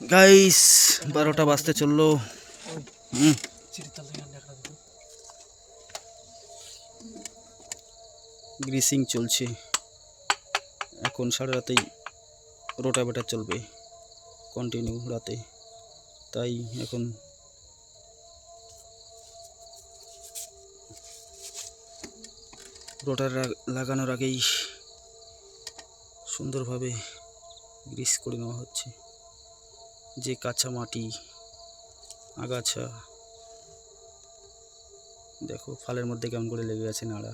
Guys বারোটা বাজতে চলল। গ্রিসিং চলছে। এখন সাড়ে রাতেই রোটাভেটার চলবে। কন্টিনিউ রাতে। তাই এখন রোটার লাগানোর আগেই সুন্দরভাবে গ্রিস করে নেওয়া হচ্ছে। যে কাঁচা মাটি আগাছা। দেখো, ফালের মধ্যে কেমন করে লেগে আছে নাড়া।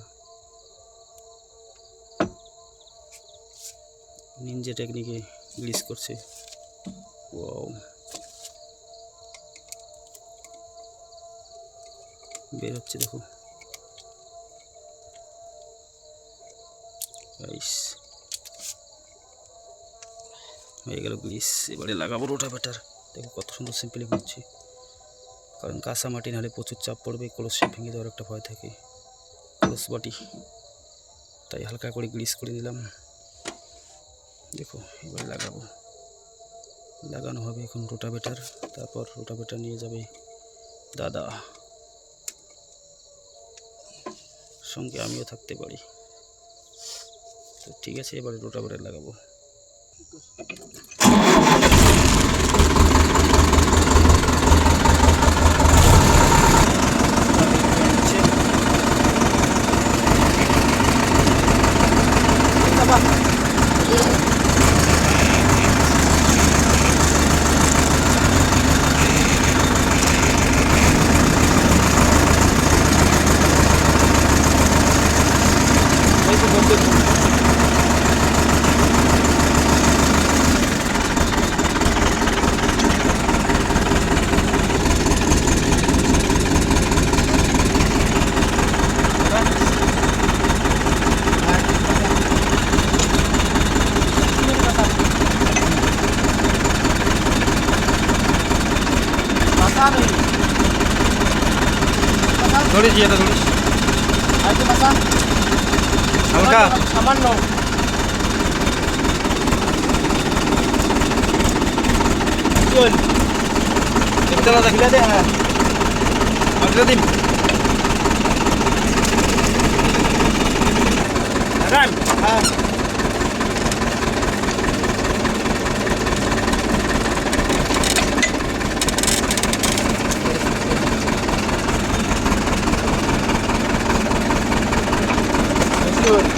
নিনজে টেকনিকে গ্রিস করছে। ওয়াও বের হচ্ছে, দেখো। গাইস হয়ে গেল গ্রিস এবারে লাগাবো রোটা ব্যাটার দেখো কত সুন্দর সিম্পলি করছি। কারণ কাঁচা মাটি নাহলে প্রচুর চাপ পড়বে কলসে ভেঙে দেওয়ার একটা ভয় থাকে। কলস বাটি তাই হালকা করে গ্রিস করে দিলাম। দেখো, এবারে লাগাবো। লাগানো হবে এখন রোটাভেটার তারপর রোটাভেটার নিয়ে যাবে দাদা। সঙ্গে আমিও থাকতে পারি। তো ঠিক আছে, এবারে রোটাভেটার লাগাবো। ধরিস ইয়েটা ধরিস হালকা সামান্য চল চালা দেখ দে হ্যাঁ আগে দিন রান হ্যাঁ good.